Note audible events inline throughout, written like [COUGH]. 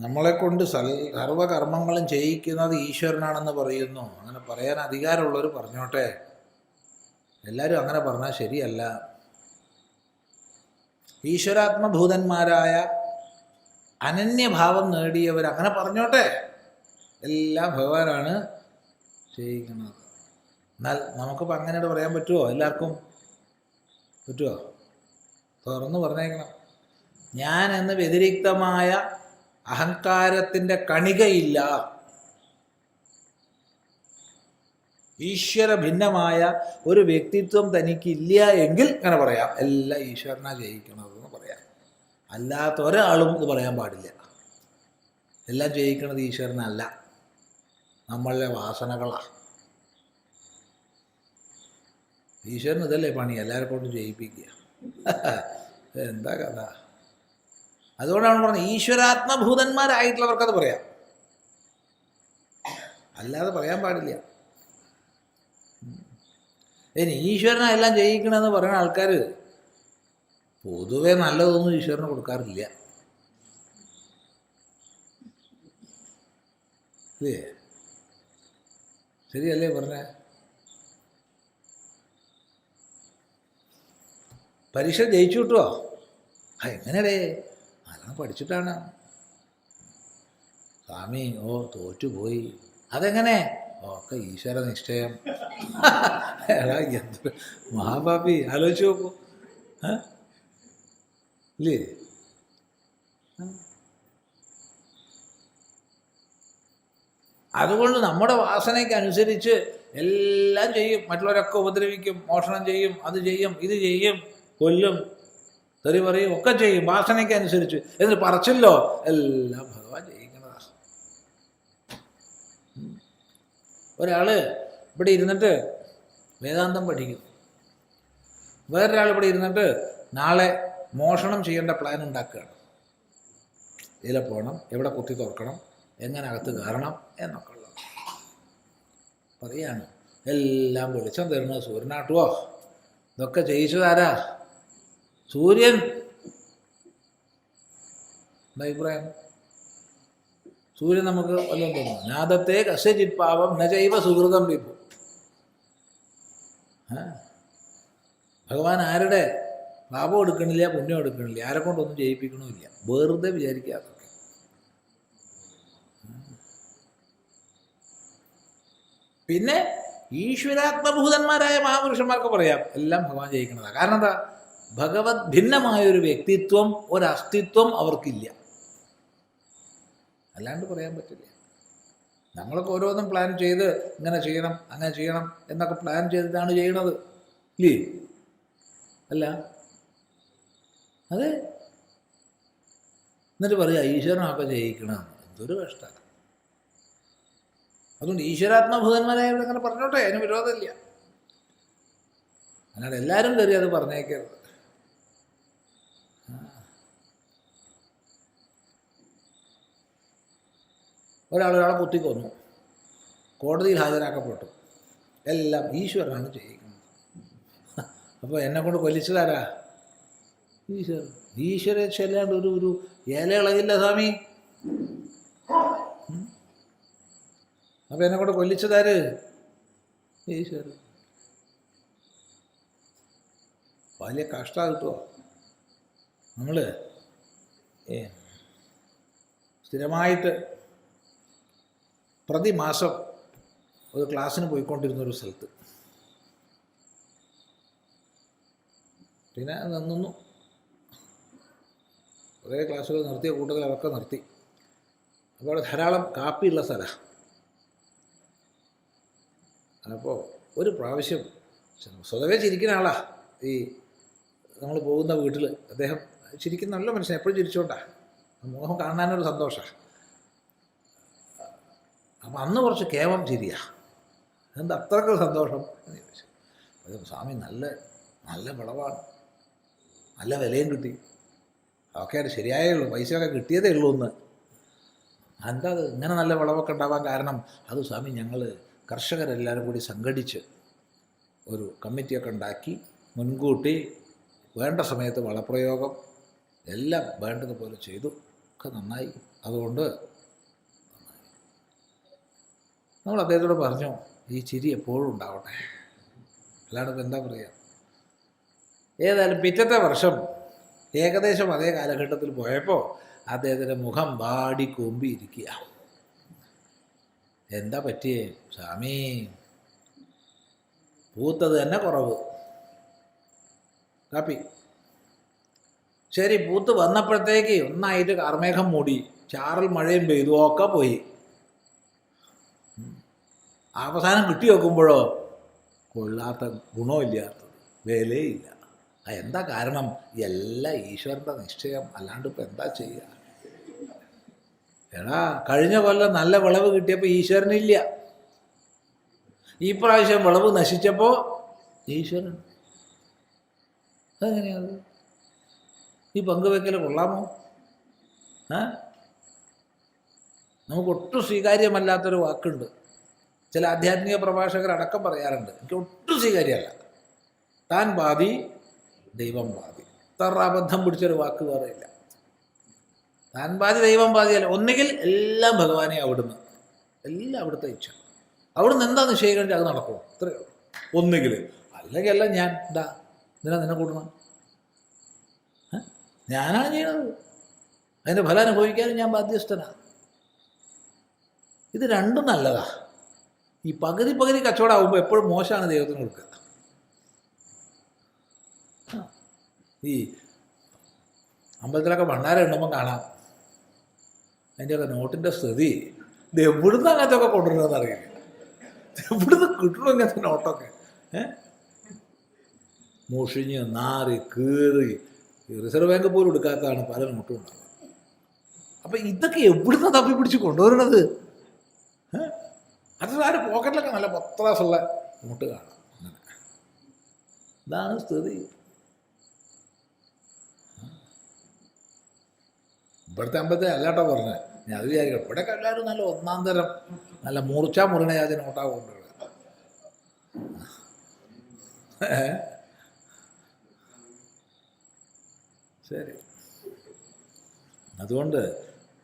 നമ്മളെ കൊണ്ട് സൽ സർവകർമ്മങ്ങളും ചെയ്യിക്കുന്നത് ഈശ്വരനാണെന്ന് പറയുന്നു. അങ്ങനെ പറയാൻ അധികാരമുള്ളവർ പറഞ്ഞോട്ടെ. എല്ലാവരും അങ്ങനെ പറഞ്ഞാൽ ശരിയല്ല. ഈശ്വരാത്മഭൂതന്മാരായ അനന്യഭാവം നേടിയവർ അങ്ങനെ പറഞ്ഞോട്ടെ. എല്ലാം ഭഗവാനാണ് ചെയ്യിക്കുന്നത്. എന്നാൽ നമുക്കിപ്പോൾ അങ്ങനെ പറയാൻ പറ്റുമോ എല്ലാവർക്കും പറ്റുമോ തുറന്ന് പറഞ്ഞേക്കണം. ഞാൻ എന്ന് വ്യതിരിക്തമായ അഹങ്കാരത്തിന്റെ കണികയില്ല. ഈശ്വര ഭിന്നമായ ഒരു വ്യക്തിത്വം തനിക്കില്ല എങ്കിൽ അങ്ങനെ പറയാം. എല്ലാം ഈശ്വരനാ ജയിക്കണതെന്ന് പറയാം. അല്ലാത്ത ഒരാളും ഇത് പറയാൻ പാടില്ല. എല്ലാം ജയിക്കണത് ഈശ്വരനല്ല. നമ്മളുടെ വാസനകളാണ് ഈശ്വരൻ ഇതല്ലേ പണി? എല്ലാവരെ കൊണ്ടും ജയിപ്പിക്കുക. [LAUGHS] എന്താ കഥ? അതുകൊണ്ടാണ് പറഞ്ഞത് ഈശ്വരാത്മഭൂതന്മാരായിട്ടുള്ളവർക്കത് പറയാം. അല്ലാതെ പറയാൻ പാടില്ല. ഇനി ഈശ്വരനെ എല്ലാം പറയുന്ന ആൾക്കാർ പൊതുവേ നല്ലതൊന്നും ഈശ്വരന് കൊടുക്കാറില്ല. അല്ലേ ശരിയല്ലേ പറഞ്ഞ? പരീക്ഷ ജയിച്ചു കിട്ടുമോ എങ്ങനെയടേ നല്ലോണം പഠിച്ചിട്ടാണ്. സ്വാമി ഓ തോറ്റുപോയി. അതെങ്ങനെ? ഒക്കെ ഈശ്വര നിശ്ചയം എടാ എന്ത് മഹാപാപി ആലോചിച്ച് നോക്കൂ? ഇല്ലേ? അതുകൊണ്ട് നമ്മുടെ വാസനയ്ക്ക് അനുസരിച്ച് എല്ലാം ചെയ്യും. മറ്റുള്ളവരൊക്കെ ഉപദ്രവിക്കും മോഷണം ചെയ്യും അത് ചെയ്യും ഇത് ചെയ്യും കൊല്ലും. തെറി പറയും ഒക്കെ ചെയ്യും വാസനയ്ക്ക് അനുസരിച്ച്. എന്നിട്ട് പറച്ചില്ലോ എല്ലാം ഭഗവാൻ ചെയ്യിക്കുന്നതാണ്. ഒരാൾ ഇവിടെ ഇരുന്നിട്ട് വേദാന്തം പഠിക്കും വേറൊരാൾ ഇവിടെ ഇരുന്നിട്ട് നാളെ മോഷണം ചെയ്യേണ്ട പ്ലാൻ ഉണ്ടാക്കുകയാണ്. ഇതിലെ പോകണം എവിടെ കുത്തി തുറക്കണം എങ്ങനെ അകത്ത് കയറണം എന്നൊക്കെ ഉള്ളത്. പറയാണ്. എല്ലാം വെളിച്ചം തരുന്നത് സൂര്യനാട്ടുവോ? ഇതൊക്കെ ചെയ്യിച്ചതാരാ സൂര്യൻ. അഭിപ്രായം? സൂര്യൻ നമുക്ക് വല്ലതും തോന്നുന്നു? നാദത്തെ കസ്യജിത് പാപം ന ചൈവ സുഹൃതം വിഭു. ഭഗവാൻ ആരുടെ? പാപം എടുക്കണില്ല പുണ്യം എടുക്കണില്ല. ആരെ കൊണ്ടൊന്നും ചെയ്യിപ്പിക്കണമില്ല വെറുതെ വിചാരിക്കാത്ത പിന്നെ ഈശ്വരാത്മഭൂതന്മാരായ മഹാപുരുഷന്മാർക്ക് പറയാം എല്ലാം ഭഗവാൻ ജയിക്കുന്നതാണ് കാരണം എന്താ? ഭഗവത് ഭിന്നമായ ഒരു വ്യക്തിത്വം ഒരസ്തിത്വം അവർക്കില്ല. അല്ലാണ്ട് പറയാൻ പറ്റില്ല. നമ്മളൊക്കെ ഓരോന്നും പ്ലാൻ ചെയ്ത് ഇങ്ങനെ ചെയ്യണം അങ്ങനെ ചെയ്യണം എന്നൊക്കെ പ്ലാൻ ചെയ്തിട്ടാണ് ചെയ്യണത്. ഇല്ലേ? അല്ല. അതെ. എന്നിട്ട് പറയാ ഈശ്വരനൊക്കെ ജയിക്കണം. എന്തൊരു കഷ്ടമാണ് അതുകൊണ്ട് ഈശ്വരാത്മഭൂതന്മാരായവരങ്ങനെ അങ്ങനെ പറഞ്ഞോട്ടെ അതിന് വിരോധമില്ല. അല്ലാണ്ട് എല്ലാവരും കയറി അത് പറഞ്ഞേക്കരുത്. ഒരാൾ ഒരാളെ കുത്തിക്കൊന്നു കോടതിയിൽ ഹാജരാക്കപ്പെട്ടു. എല്ലാം ഈശ്വരനാണ് ചെയ്യിക്കുന്നത്. അപ്പോൾ എന്നെ കൊണ്ട് കൊല്ലിച്ചതാരാ? ഈശ്വരൻ. ഈശ്വരെ ചെല്ലാണ്ട് ഒരു ഒരു ഇളകില്ല സ്വാമി. അപ്പോൾ അപ്പൊ എന്നെ കൊണ്ട് കൊല്ലിച്ചതാര്? ഈശ്വരൻ. വലിയ കഷ്ട കിട്ടുമോ നമ്മൾ സ്ഥിരമായിട്ട് പ്രതിമാസം ഒരു ക്ലാസ്സിന് പോയിക്കൊണ്ടിരുന്ന ഒരു സ്ഥലത്ത്. പിന്നെ നിന്നു. കുറേ ക്ലാസ്സുകൾ നിർത്തിയ കൂട്ടത്തിൽ അതൊക്കെ നിർത്തി. അപ്പോൾ ധാരാളം കാപ്പിയുള്ള സ്ഥലമാണ് അപ്പോൾ ഒരു പ്രാവശ്യം സ്വതവേ ചിരിക്കുന്ന ആളാ ഈ നമ്മൾ പോകുന്ന വീട്ടിൽ. അദ്ദേഹം ചിരിക്കുന്ന നല്ല മനുഷ്യൻ എപ്പോഴും ചിരിച്ചോണ്ടാ. മോഹം കാണാനൊരു സന്തോഷമാണ് അപ്പം അന്ന് കുറച്ച് കേവം ചിരിയാ. എന്താ അത്രയ്ക്ക് സന്തോഷം? എന്ന് ചോദിച്ചു. അത് സ്വാമി നല്ല നല്ല വിളവാണ്. നല്ല വിലയും കിട്ടി. ഒക്കെ അത് ശരിയായേ ഉള്ളൂ. പൈസയൊക്കെ കിട്ടിയതേ ഉള്ളൂ എന്ന് എന്താ അത്? ഇങ്ങനെ നല്ല വിളവൊക്കെ ഉണ്ടാവാൻ കാരണം അത് സ്വാമി ഞങ്ങൾ കർഷകരെല്ലാവരും കൂടി സംഘടിച്ച് ഒരു കമ്മിറ്റിയൊക്കെ ഉണ്ടാക്കി മുൻകൂട്ടി വേണ്ട സമയത്ത് വളപ്രയോഗം എല്ലാം വേണ്ടതുപോലെ ചെയ്തു. ഒക്കെ നന്നായി. അതുകൊണ്ട്. നമ്മൾ അദ്ദേഹത്തോട് പറഞ്ഞു ഈ ചിരി എപ്പോഴും ഉണ്ടാവട്ടെ. അല്ലാണ്ട് ഇപ്പം എന്താ പറയുക ഏതായാലും പിറ്റത്തെ വർഷം ഏകദേശം അതേ കാലഘട്ടത്തിൽ പോയപ്പോൾ അദ്ദേഹത്തിന്റെ മുഖം വാടി കൂമ്പി ഇരിക്കുക എന്താ പറ്റിയേ? സ്വാമി പൂത്തത് തന്നെ കുറവ്. കാപ്പി. ശരി പൂത്ത് വന്നപ്പോഴത്തേക്ക് ഒന്നായിട്ട് കാർമേഘം മൂടി ചാറൽ മഴയും പെയ്തു ഒക്കെ പോയി. അവസാനം കിട്ടി നോക്കുമ്പോഴോ കൊള്ളാത്ത ഗുണമില്ലാത്തത് വിലയില്ല. എന്താ കാരണം? എല്ലാം ഈശ്വരന്റെ നിശ്ചയം അല്ലാണ്ട് ഇപ്പം എന്താ ചെയ്യുക എടാ കഴിഞ്ഞ കൊല്ലം നല്ല വിളവ് കിട്ടിയപ്പോൾ ഈശ്വരനില്ല. ഈ പ്രാവശ്യം വിളവ് നശിച്ചപ്പോൾ ഈശ്വരൻ. അതെങ്ങനെയാണ് ഈ പങ്കുവെക്കൽ കൊള്ളാമോ? ഏ? നമുക്ക് ഒട്ടും സ്വീകാര്യമല്ലാത്തൊരു വാക്കുണ്ട്. ചില ആധ്യാത്മിക പ്രഭാഷകർ അടക്കം പറയാറുണ്ട് എനിക്ക് ഒട്ടും സ്വീകാര്യമല്ല. താൻ ബാധി ദൈവം ബാധി ഇത്ര അബദ്ധം പിടിച്ചൊരു വാക്ക് വേറെ ഇല്ല. താൻ ബാധി ദൈവം ബാധിയല്ല ഒന്നുകിൽ എല്ലാം ഭഗവാനെ അവിടുന്ന് എല്ലാം അവിടുത്തെ ഇച്ഛ. അവിടുന്ന് എന്താ നിശ്ചയിക്കേണ്ടത് അത് നടക്കണം ഇത്രയേ ഉള്ളൂ. ഒന്നുകിൽ. അല്ലെങ്കിൽ അല്ല ഞാൻ എന്താ എന്തിനാ നിന്നെ കൂടണം? ഞാനാണ് ചെയ്യണത്. അതിന്റെ ഫലം അനുഭവിക്കാനും ഞാൻ ബാധ്യസ്ഥനാണ് ഇത് രണ്ടും നല്ലതാ. ഈ പകുതി പകുതി കച്ചവടമാകുമ്പോൾ എപ്പോഴും മോശമാണ് ദൈവത്തിന് കൊടുക്കുക. ഈ അമ്പലത്തിലൊക്കെ ഭണ്ണാരം ഉണ്ടുമ്പോൾ കാണാം. അതിന്റെയൊക്കെ നോട്ടിന്റെ സ്ഥിതി. ഇത് എവിടുന്ന് അങ്ങനത്തെ ഒക്കെ കൊണ്ടുവരുന്നതെന്ന് അറിയില്ല. എവിടുന്ന് കിട്ടണം ഇങ്ങനത്തെ നോട്ടൊക്കെ. ഏ? മുഷിഞ്ഞ് നാറി കീറി റിസർവ് ബാങ്ക് പോലും എടുക്കാത്തതാണ് പല നോട്ടും ഉണ്ടാകുന്നത് അപ്പം ഇതൊക്കെ എവിടുന്ന് തപ്പി പിടിച്ച് കൊണ്ടുവരണത്? ആര് പോക്കറ്റിലൊക്കെ നല്ല പത്രാസുള്ള നോട്ട് കാണാം. അങ്ങനെ ഇതാണ് സ്ഥിതി. ഇവിടുത്തെ അമ്പലത്തെ അല്ലാട്ടോ പറഞ്ഞത് ഞാൻ അത് വിചാരിക്കണം ഇവിടെയൊക്കെ എല്ലാവരും നല്ല ഒന്നാം തരം നല്ല മൂർച്ച മുറിണ ജാതി നോട്ടാ കൊണ്ട് ഏ? ശരി. അതുകൊണ്ട്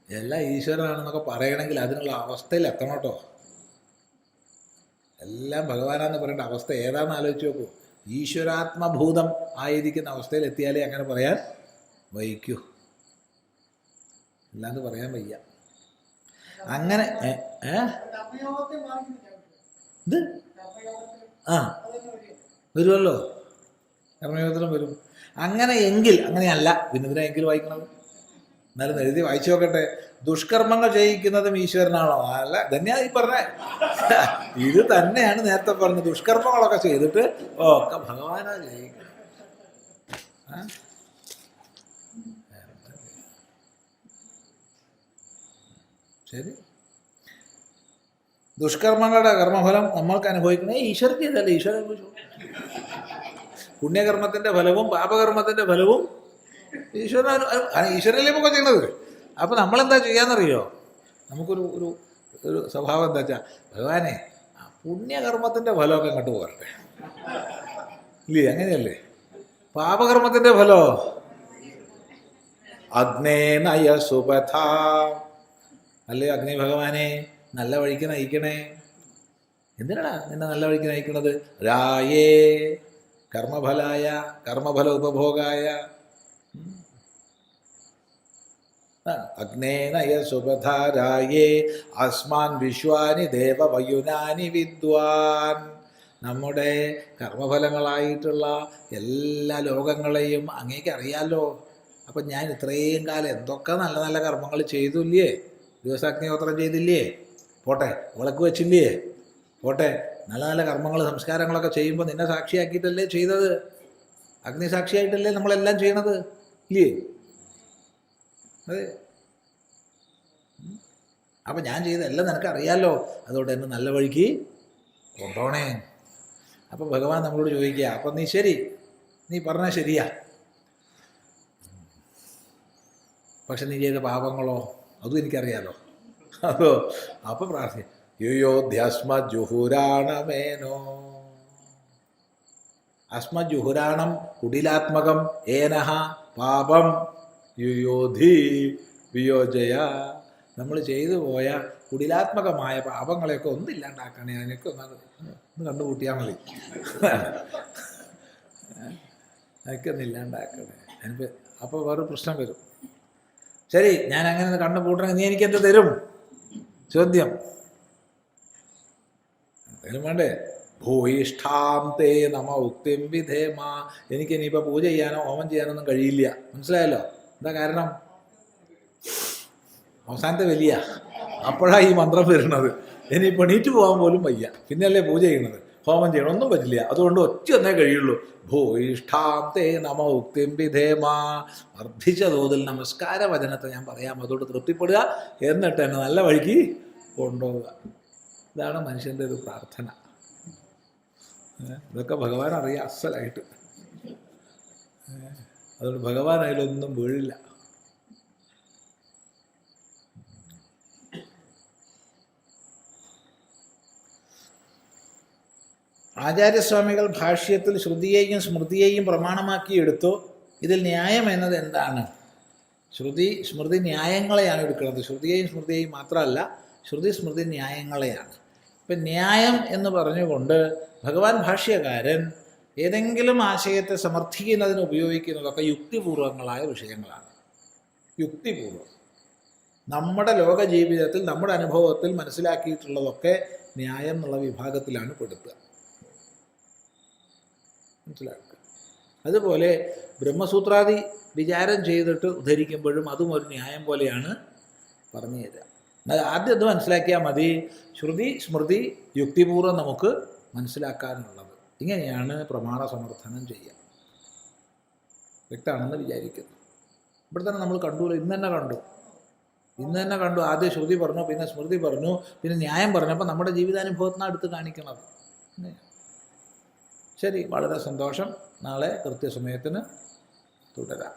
എല്ലാം ഈശ്വരനാണെന്നൊക്കെ പറയണമെങ്കിൽ അതിനുള്ള അവസ്ഥയിൽ എത്തണം കേട്ടോ. എല്ലാം ഭഗവാനാന്ന് പറയേണ്ട അവസ്ഥ ഏതാണെന്ന് ആലോചിച്ച് നോക്കൂ. ഈശ്വരാത്മഭൂതം ആയിരിക്കുന്ന അവസ്ഥയിൽ എത്തിയാലേ അങ്ങനെ പറയാൻ വഹിക്കൂ അല്ലാന്ന് പറയാൻ വയ്യ. അങ്ങനെ ഇത്? ആ. വരുമല്ലോ? കർമ്മയോഗത്തിലും വരും. അങ്ങനെ എങ്കിൽ അങ്ങനെയല്ല. പിന്നെ ഇതിനെ എങ്കിൽ വായിക്കണത് എന്നാലും എഴുതി വായിച്ചു നോക്കട്ടെ. ദുഷ്കർമ്മങ്ങൾ ചെയ്യിക്കുന്നതും ഈശ്വരനാണോ? അല്ല ധന്യാ ഈ പറഞ്ഞ. ഇത് തന്നെയാണ് നേരത്തെ പറഞ്ഞത്. ദുഷ്കർമ്മങ്ങളൊക്കെ ചെയ്തിട്ട് ഒക്കെ ഭഗവാനാ ചെയ്യിക്കുന്നത്. ശരി. ദുഷ്കർമ്മങ്ങളുടെ കർമ്മഫലം നമ്മൾക്ക് അനുഭവിക്കണേ ഈശ്വരൻ ചെയ്തല്ലേ ഈശ്വരൻ പുണ്യകർമ്മത്തിന്റെ ഫലവും പാപകർമ്മത്തിന്റെ ഫലവും ഈശ്വരൻ ഈശ്വരനല്ലേ ഇപ്പോൾ ചെയ്യണത് അപ്പൊ നമ്മളെന്താ ചെയ്യാന്നറിയോ? നമുക്കൊരു ഒരു ഒരു സ്വഭാവം എന്താ വെച്ചാൽ ഭഗവാനെ ആ പുണ്യകർമ്മത്തിന്റെ ഫലമൊക്കെ അങ്ങോട്ട് പോരട്ടെ. ഇല്ലേ? അങ്ങനെയല്ലേ? പാപകർമ്മത്തിന്റെ ഫലോ? അഗ്നേനയ സുപഥ. അല്ലേ അഗ്നി ഭഗവാനെ? നല്ല വഴിക്ക് നയിക്കണേ. എന്തിനാണ് നിന്നെ നല്ല വഴിക്ക് നയിക്കണത്? രായേ കർമ്മഫലായ കർമ്മഫല ഉപഭോഗായ ഉം. ആ, അഗ്നേനയ സുപധാരായേ അസ്മാൻ വിശ്വാനി ദേവവയുനാനി വിദ്വാൻ. നമ്മുടെ കർമ്മഫലങ്ങളായിട്ടുള്ള എല്ലാ ലോകങ്ങളെയും അങ്ങേക്ക് അറിയാലോ. അപ്പം ഞാൻ ഇത്രയും കാലം എന്തൊക്കെ നല്ല നല്ല കർമ്മങ്ങൾ ചെയ്തില്ലേ? ദിവസാഗ്നിഹോത്രം ചെയ്തില്ലേ? പോട്ടെ വിളക്ക് വെച്ചില്ലേ? പോട്ടെ നല്ല നല്ല കർമ്മങ്ങൾ സംസ്കാരങ്ങളൊക്കെ ചെയ്യുമ്പോൾ നിന്നെ സാക്ഷിയാക്കിയിട്ടല്ലേ ചെയ്തത്? അഗ്നി സാക്ഷിയായിട്ടല്ലേ നമ്മളെല്ലാം ചെയ്യണത്? ഇല്ലേ? അതെ. അപ്പം ഞാൻ ചെയ്തതെല്ലാം നിനക്ക് അറിയാലോ അതുകൊണ്ട് എന്നെ നല്ല വഴിക്ക് കൊണ്ടോണേ. അപ്പം ഭഗവാൻ നമ്മളോട് ചോദിക്കുക അപ്പം നീ ശരി. നീ പറഞ്ഞാൽ ശരിയാ. പക്ഷെ നീ ചെയ്ത പാപങ്ങളോ അതും എനിക്കറിയാലോ. അതോ അപ്പം പ്രാർത്ഥി യുയോധ്യസ്മജുഹുരാണമേനോ അസ്മജുഹുരാണം കുടിലാത്മകം ഏനഹ പാപം. യുയോധി വിയോജയ. നമ്മൾ ചെയ്തു പോയ കുടിലാത്മകമായ പാപങ്ങളെയൊക്കെ ഒന്നില്ലാണ്ടാക്കണേ അതിനൊക്കെ ഒന്ന് ഒന്ന് കണ്ടുകൂട്ടിയാൽ മതി. അതൊക്കെ ഒന്ന് ഇല്ലാണ്ടാക്കണേ. അതിനിപ്പോൾ അപ്പോൾ വേറെ പ്രശ്നം വരും. ശരി ഞാൻ അങ്ങനെ ഒന്ന് കണ്ണു പൂട്ടണമെങ്കിൽ നീ എനിക്കെന്ത് തരും? ചോദ്യം. എന്തെങ്കിലും വേണ്ടേ? ഭൂയിഷ്ഠാം തേ നമ ഉക്തിം വിധേമ. എനിക്ക് ഇനിയിപ്പോൾ പൂജ ചെയ്യാനോ ഹോമം ചെയ്യാനൊന്നും കഴിയില്ല. മനസ്സിലായല്ലോ? എന്താ കാരണം? അവസാനത്തെ വലിയ. അപ്പോഴാണ് ഈ മന്ത്രം വരുന്നത്. ഇനി പണീറ്റ് പോകാൻ പോലും വയ്യ. പിന്നെയല്ലേ പൂജ ചെയ്യുന്നത്? ഹോമം ചെയ്യണം. ഒന്നും പറ്റില്ല. അതുകൊണ്ട് ഒറ്റ ഒന്നേ കഴിയുള്ളൂ. ഭൂയിഷ്ഠാം നമ ഉക്തിം വർദ്ധിച്ച തോതിൽ നമസ്കാര വചനത്തെ ഞാൻ പറയാം. അതോട് തൃപ്തിപ്പെടുക. എന്നിട്ട് എന്നെ നല്ല വഴിക്ക് കൊണ്ടുപോവുക. ഇതാണ് മനുഷ്യന്റെ ഒരു പ്രാർത്ഥന. ഇതൊക്കെ ഭഗവാൻ അറിയാം അസലായിട്ട് അതുകൊണ്ട് ഭഗവാൻ അതിലൊന്നും വീഴില്ല. ആചാര്യസ്വാമികൾ ഭാഷ്യത്തിൽ ശ്രുതിയെയും സ്മൃതിയെയും പ്രമാണമാക്കി എടുത്തു ഇതിൽ ന്യായം എന്നത് എന്താണ്? ശ്രുതി സ്മൃതി ന്യായങ്ങളെയാണ് എടുക്കുന്നത്. ശ്രുതിയെയും സ്മൃതിയെയും മാത്രമല്ല ശ്രുതി സ്മൃതി ന്യായങ്ങളെയാണ്. ഇപ്പം ന്യായം എന്ന് പറഞ്ഞുകൊണ്ട് ഭഗവാൻ ഭാഷ്യകാരൻ ഏതെങ്കിലും ആശയത്തെ സമർത്ഥിക്കുന്നതിന് ഉപയോഗിക്കുന്നതൊക്കെ യുക്തിപൂർവങ്ങളായ വിഷയങ്ങളാണ്. യുക്തിപൂർവം നമ്മുടെ ലോക ജീവിതത്തിൽ നമ്മുടെ അനുഭവത്തിൽ മനസ്സിലാക്കിയിട്ടുള്ളതൊക്കെ ന്യായം എന്നുള്ള വിഭാഗത്തിലാണ് പെടുത്തുക. മനസ്സിലാക്കുക. അതുപോലെ ബ്രഹ്മസൂത്രാദി വിചാരം ചെയ്തിട്ട് ഉദ്ധരിക്കുമ്പോഴും അതും ഒരു ന്യായം പോലെയാണ് പറഞ്ഞു തരിക. എന്നാൽ ആദ്യം അത് മനസ്സിലാക്കിയാൽ മതി. ശ്രുതി സ്മൃതി യുക്തിപൂർവം നമുക്ക് മനസ്സിലാക്കാനുള്ളത് ഇങ്ങനെയാണ് പ്രമാണ സമർത്ഥനം ചെയ്യുക. വ്യക്തമാണെന്ന് വിചാരിക്കുന്നു. ഇവിടെ തന്നെ നമ്മൾ കണ്ടു ഇന്ന് തന്നെ കണ്ടു. ഇന്ന് തന്നെ കണ്ടു. ആദ്യം ശ്രുതി പറഞ്ഞു പിന്നെ സ്മൃതി പറഞ്ഞു പിന്നെ ന്യായം പറഞ്ഞപ്പോൾ നമ്മുടെ ജീവിതാനുഭവത്തിനാണ് എടുത്ത് കാണിക്കുന്നത് ശരി വളരെ സന്തോഷം. നാളെ കൃത്യസമയത്തിന് തുടരാം.